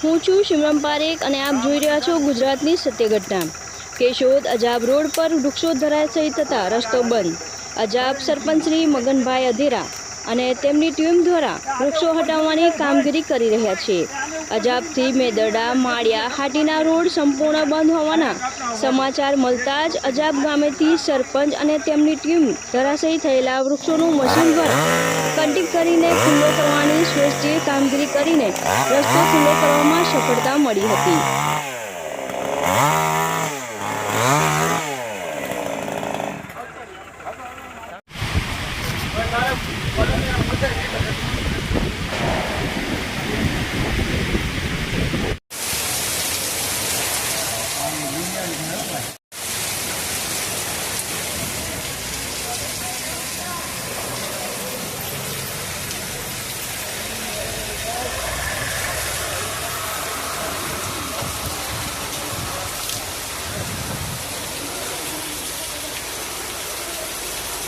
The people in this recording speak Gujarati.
હું છું શિમરમ પારેખ અને આપ જોઈ રહ્યા છો ગુજરાતની સત્ય ઘટના કેશોદ અજાબ રોડ પર વૃક્ષો ધરાશયી થતાં રસ્તો બંધ. અજાબ સરપંચ શ્રી મગનભાઈ અધેરા અને તેમની ટીમ દ્વારા વૃક્ષો હટાવવાની કામગીરી કરી રહ્યા છે. અજાબથી મેદરડા, માળિયા, હાટીના રોડ સંપૂર્ણ બંધ હોવાના સમાચાર મળતા જ અજાબ ગામેથી સરપંચ અને તેમની ટીમ ધરાશયી થયેલા વૃક્ષોનું મશીન દ્વારા કટિંગ કરીને ખુલ્લો કરવાની વિશ્વેશજીએ કામગીરી કરીને રસ્તો ખુલ્લો કરવામાં સફળતા મળી હતી